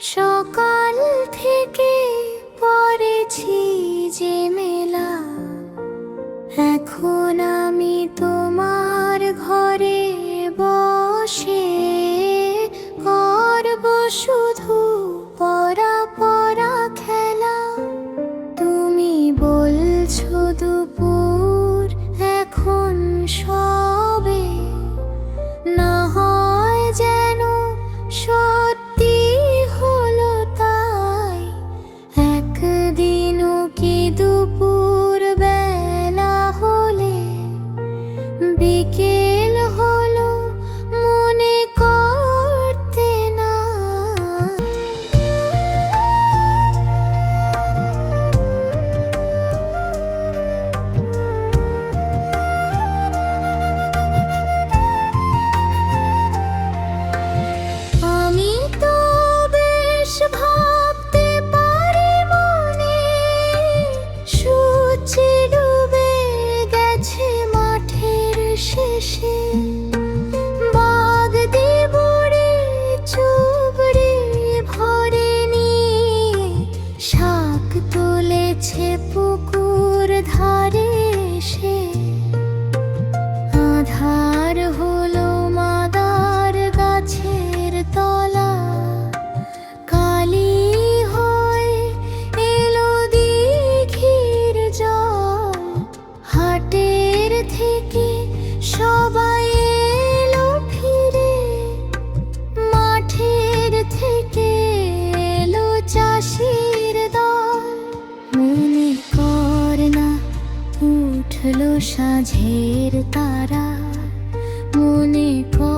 সকাল থেকে পড়েছি যে মেলা। এখন আমি তোমার ঘরে বসে করব শুধু পড়া পড়া খেলা। তুমি বলছো দুপুর, এখন সব দুপুর। তুলেছে পুকুর ধারে সে আধার হলো মাদার গাছের তলা। কালি হয় এলো দিঘির জল। হাটের থেকে সবাই মনে কর না উঠল সাঝের তারা। মনে কর